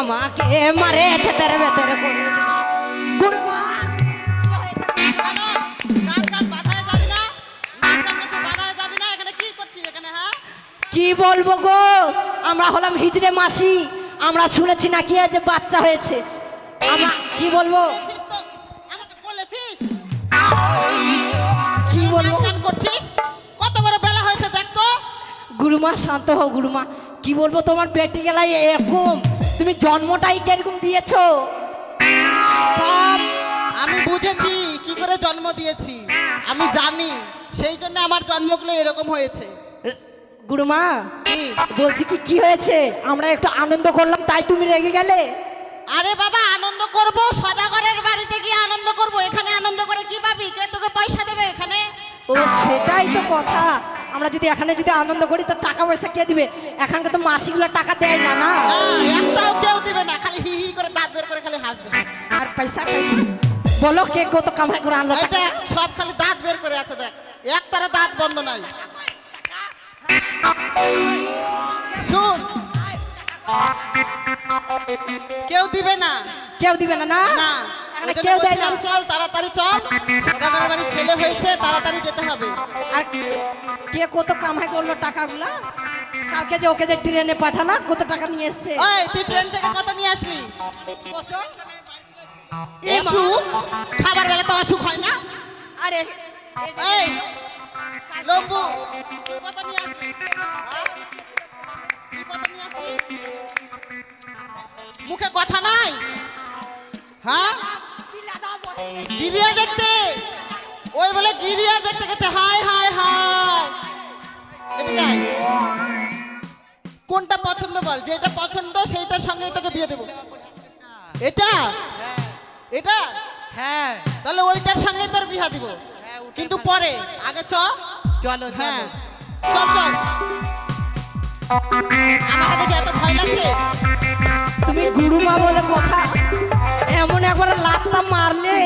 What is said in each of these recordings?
আমাকে মারে থেতর বেতর করে। কি বলব গো? আমরা হলাম হিজড়ে মাসি। আমরা শুনেছি নাকি আজ বাচ্চা হয়েছে। আমরা কি বলব? কি বলব? করছিস? কত বড় বেলা হয়েছে দেখ তো। গুরুমা শান্ত হও গুরুমা। কি বলব তোমার পেটি গেলায় এরকম? তুমি জন্মটাই কীরকম দিয়েছ? সব আমি বুঝেছি কি করে জন্ম দিয়েছি। আমি জানি সেই জন্য আমার জন্মগুলো এরকম হয়েছে। গুরুমা? বলছি কি কি হয়েছে? আমরা একটু আনন্দ করলাম তাই তুমি রেগে গেলে? আরে বাবা আনন্দ করব সদাগরের বাড়িতে গিয়ে আনন্দ করব। এখানে আনন্দ করে কি পাবি? কে তোকে পয়সা দেবে এখানে? ও সেটাই তো কথা। আমরা যদি এখানে যদি আনন্দ করি তো টাকা পয়সা কে দিবে? এখানকার তো মাসিগুলো টাকা দেয় না না? একটাও কেউ দিবে না খালি হি হি করে দাঁত বের করে খালি হাসবে। আর পয়সা বলো কে কত কামাই করে আনলো সব খালি দাঁত বের করে আছে দেখ। একটারে দাঁত বন্ধ নাই। শুন। কেউ দিবে না। কেউ দিবে না না? কেউ দেয় না। চল তাড়াতাড়ি চল। সদাগরের বাড়ি ছেলে হয়েছে তাড়াতাড়ি যেতে হবে। আর কে কত কামাই করল টাকাগুলা? কালকে যে ওকে যে ট্রেনে পাঠালা কত টাকা নিয়ে এসছে? ওই তুই ট্রেন থেকে কত নিয়ে আসলি? অসুখ খাবার বেলা তো অসুখ হয় না। আরে এই লম্বু কত নিয়ে আসলি হ্যাঁ? কত নিয়ে আসলি? মুখে কথা নাই? হ্যাঁ? গিরিয়া দেখতে। ওই বলে গিরিয়া দেখতে গেছে হাই হাই হাই। কোনটা পছন্দ বল? যেটা পছন্দ সেইটার সঙ্গে তোকে বিয়ে দেবো। এটা? এটা? হ্যাঁ। তাহলে ওইটার সঙ্গে তোর বিয়া দিব। কিন্তু পরে আগে চ চলো হ্যাঁ চল চল। আমাকে দেখে এত ভয় লাগছে? তুমি গুরুমা বলে কথা। এমন একবার লাতটা মারলে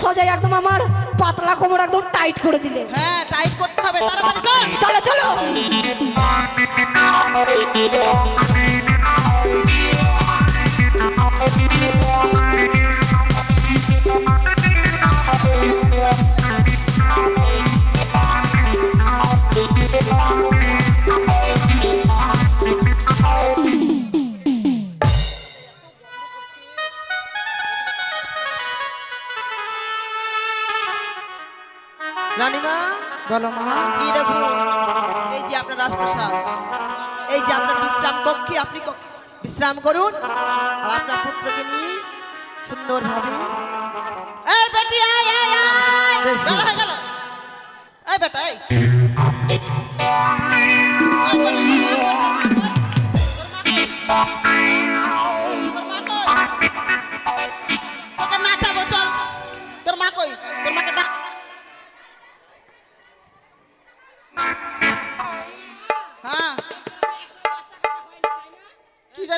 সোজা একদম আমার পাতলা কোমর একদম টাইট করে দিলে। হ্যাঁ টাইট করতে হবে। তাড়াতাড়ি চল। চলো চলো। রানীমা বলো মা। জি দেখুন এই যে আপনার রাজপ্রসাদ এই যে আপনার বিশ্রাম কক্ষে আপনি বিশ্রাম করুন। আর আপনার পুত্রকে নিয়ে সুন্দরভাবে এই বেটি আয় আয় আয়। বেশ, বেশ। বেলা হয়ে গেল। এই বেটা এই।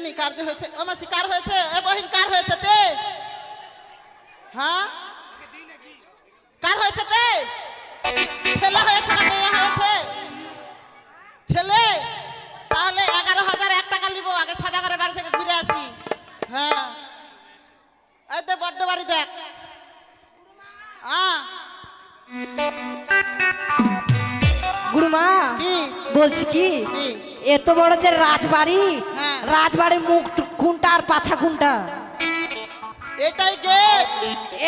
জানি কার যে হয়েছে। ও মাসি কার হয়েছে? এ বহিন কার হয়েছে তে? হ্যাঁ? কার হয়েছে তে? ছেলে হয়েছে না মেয়ে হয়েছে? ছেলে? তাহলে এগারো হাজার এক টাকা নিবো আগে সাদাগরের বাড়ি থেকে ঘুরে আসি। হ্যাঁ। এই দে বড্ড বাড়ি দেখ। হ্যাঁ। গুরুমা কি? বলছি কি? এত বড় যে রাজবাড়ি। রাজবাড়ির মুখ কোনটা আর পাছা কোনটা এটাই গেট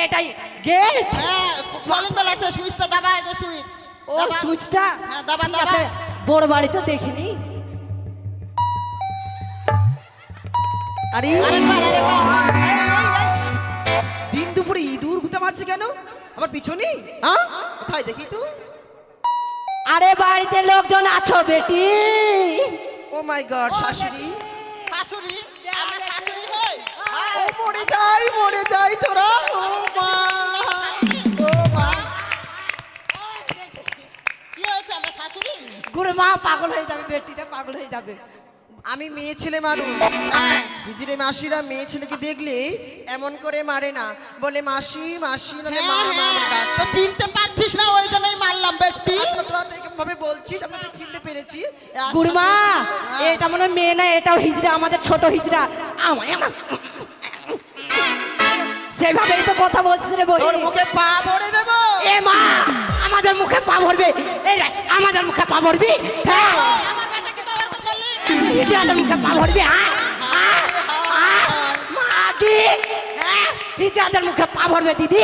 এটাই গেট হ্যাঁ কলিং বেল আছে সুইচটা দাবা এই যে সুইচ ও। সুইচটা হ্যাঁ, দাবা, দাবা। বড় বাড়ি তো দেখিনি। আরে আরেকবার আরেকবার। দিন দুপুরে ইঁদুর ঘুটে মারছে কেন? আমার পিছনে? হ্যাঁ? কোথায় দেখি তো? আরে বাড়িতে লোকজন আছো বেটি। ও মাই গড শাশুড়ি। শাশুড়ি? আমরা শাশুড়ি হই? ও মরে যাই মরে যাই তোরা। ও মা। ও মা। গুরুমা পাগল হয়ে যাবে বেটিটা পাগল হয়ে যাবে। আমি মেয়ে ছেলে মানুষ। হিজিরে মাসিরা মেয়ে ছেলেকে দেখলে এমন করে মারে না। বলে মাসি মাসি নাহলে মা হ্যাঁ, মা। হ্যাঁ, বলে ডাকে। তো চিনতে পারছিস না ওই জন্যই মারলাম বেটি আচ্ছা, তোরা তো ভাবে বলছিস আমি তো চিনতে পেরেছি। আচ্ছা, হ্যাঁ। এটা মনে মেয়ে না এটাও হিজড়া আমাদের ছোট হিজড়া। আমায় আমা সেভাবেই তো কথা বলছিস রে বই তোর মুখে পা ভরে দেবো? এ মা আমাদের মুখে পা ভরবে। এই আমাদের মুখে পা ভরবি? হ্যাঁ। আমার বললি হিজড়াদের মুখে পা ভরবি? হ্যাঁ? মা কি? হ্যাঁ হিজড়াদের মুখে পা ভরবে দিদি?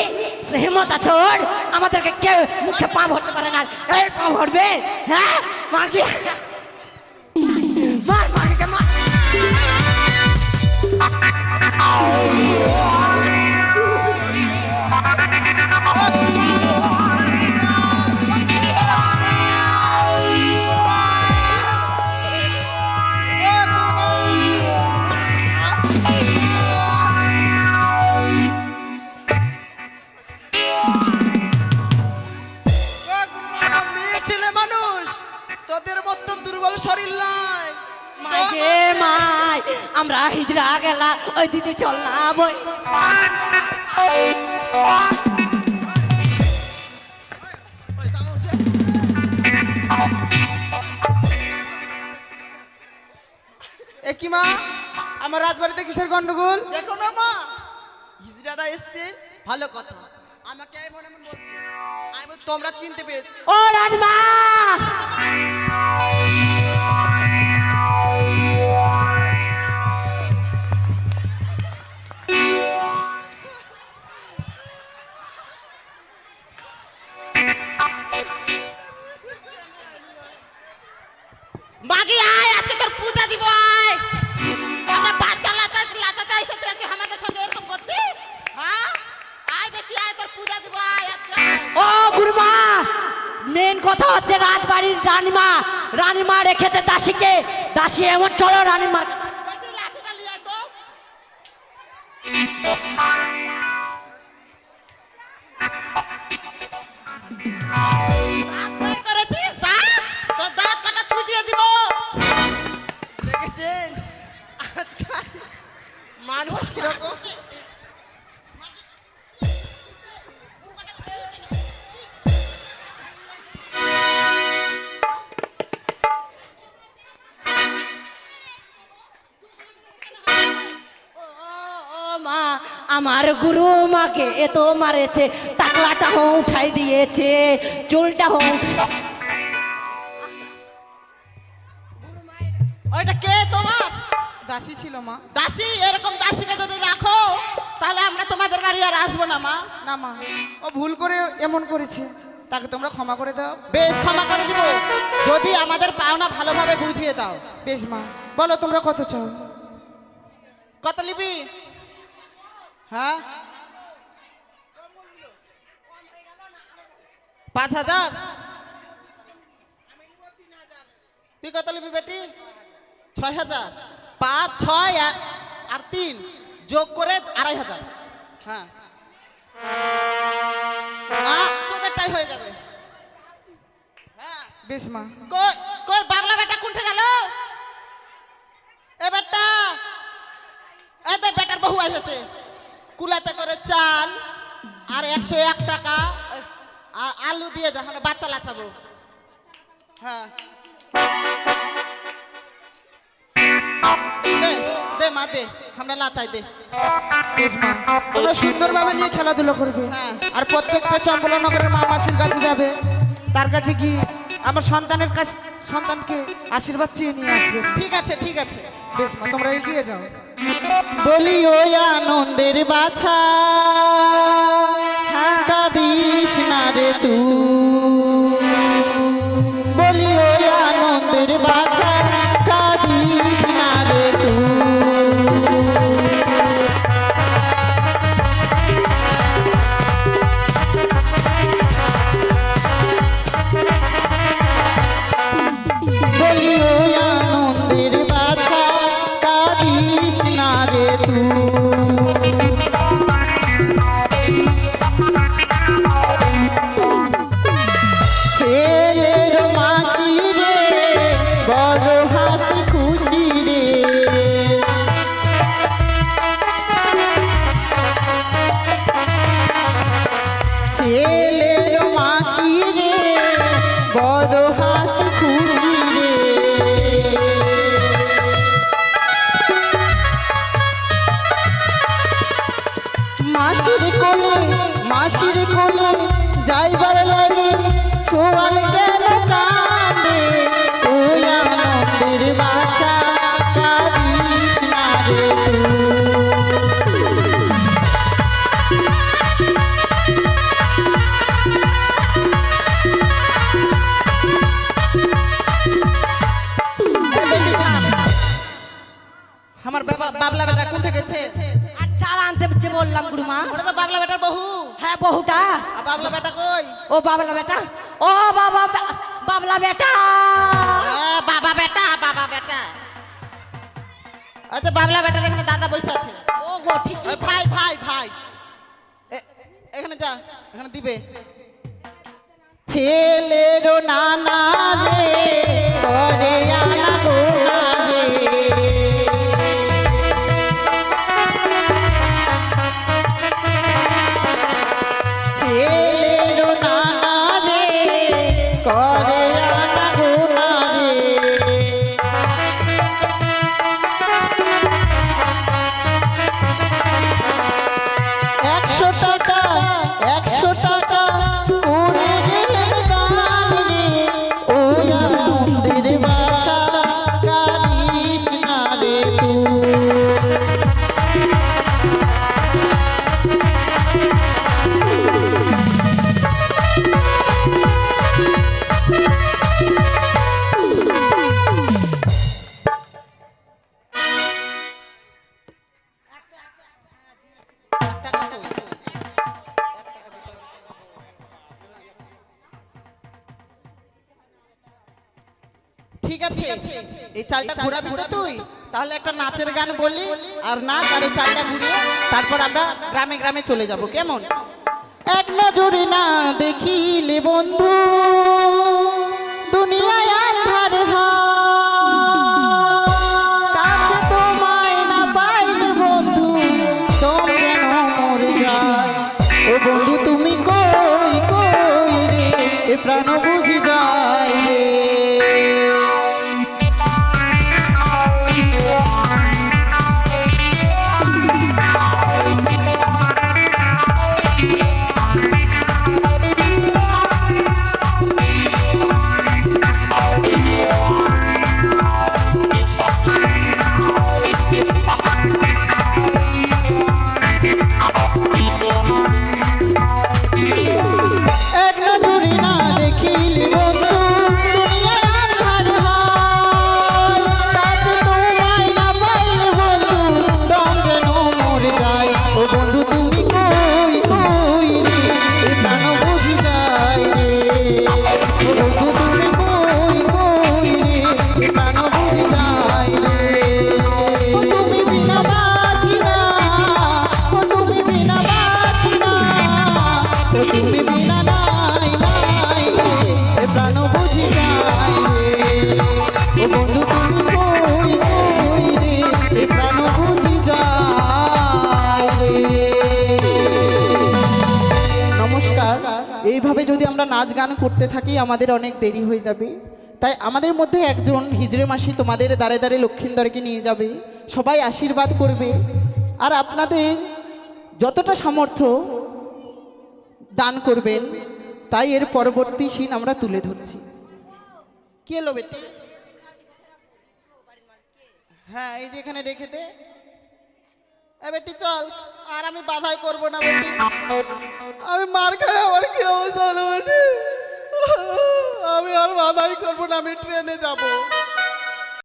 হিম্মত আছে, ওর। আমাদেরকে কেউ মুখে পা ভরতে পারে না। এই, পা ভরবে? হ্যাঁ? মাকে মার মাকে মার। শরীর নয় মাগে মাই আমরা হিজড়া গেলা ওই দিদি চল না বই একই মা? আমার রাজবাড়িতে কিসের গন্ডগোল? দেখো না মা হিজড়াটা এসছে ভালো কথা। আমাকে এমন এমন বলছে আমি বলছি, তোমরা চিনতে পেরেছি। ও রাজমা! ও গুরুমা মেন কথা হচ্ছে রাজবাড়ির রানীমা। রানীমা রেখেছে দাসীকে। দাসী এমন চলো, রানীমার কাছে আমার গুরু মাকে এত মারেছে টাকলাটা হো উঠাই দিয়েছে চুলটা হো ওইটা কে তোমার? দাসী ছিল মা। দাসী? এরকম দাসীকে যদি রাখো তাহলে আমরা তোমাদের বাড়ি আর আসব না মা। না মা ও ভুল করে এমন করেছে। তাকে তোমরা ক্ষমা করে দাও। বেশ ক্ষমা করে দিব। যদি আমাদের পাওনা ভালোভাবে বুঝিয়ে দাও। বেশ মা বলো তোমরা কত চাও? কত নিবি? হ্যাঁ? পাঁচ হাজার? তুই কত নিবি বেটি? ছয় হাজার। পাঁচ ছয় আর- আর তিন। যোগ করে আড়াই হাজার। হ্যাঁ। তোদেরটাই হয়ে যাবে। হ্যাঁ। বেশ মা। কই কই বাবলা বেটা কোনটা গেল? এ বেটা। এই তো বেটার বহু এসেছে কুলাতে করে চাল আর একশো এক টাকা আর আলু দিয়ে যখন বাচ্চা লাচাবো। হ্যাঁ। দে দে মা দে আমরা লাচাই দে। তোমরা সুন্দরভাবে নিয়ে খেলাধুলা করবে। হ্যাঁ। আর প্রত্যেকটা চম্পলানগরের মা মাসির কাছে যাবে। তার কাছে গিয়ে আমার সন্তানের কাছে সন্তানকে আশীর্বাদ চেয়ে নিয়ে আসবে। ঠিক আছে ঠিক আছে। বেশ মা তোমরা এগিয়ে যাও। বলি ওই আনন্দের বাছা। কাদিস না রে তুই। ele. ও বাবলা বেটা ও বাবা বাবলা বেটা। ও বাবা বেটা বাবা বেটা। আরে বাবলা বেটা এখানে দাদা বসে আছে। ও গো ঠিক ভাই ভাই ভাই। এখানে যা এখানে দিবে। ছেলের নানা রে করে ঠিক আছে এই চালটা ঘোরাবি তো তুই? তাহলে একটা নাচের গান বললি আর নাচ আর এই চালটা ঘুরিয়ে তারপর আমরা গ্রামে গ্রামে চলে যাব কেমন? এক নজরে না দেখিলে বন্ধু। এইভাবে যদি আমরা নাচ গান করতে থাকি, আমাদের অনেক দেরি হয়ে যাবে। তাই আমাদের মধ্যে একজন হিজড়ে মাসি তোমাদের দাঁড়ে দাঁড়ে লক্ষিন্দরকে নিয়ে যাবে। সবাই আশীর্বাদ করবে। আর আপনাদের যতটা সামর্থ্য দান করবেন, তাই এর পরবর্তী সিন আমরা তুলে ধরছি। কে এলো বেটি হ্যাঁ এই যে এখানে রেখে দে। বেটি, চল। আর আমি বাধাই করব না বেটি। আমি মার খাই, আমার কি অবস্থা হলো বেটি? আমি আর বাধাই করব না, আমি ট্রেনে যাব।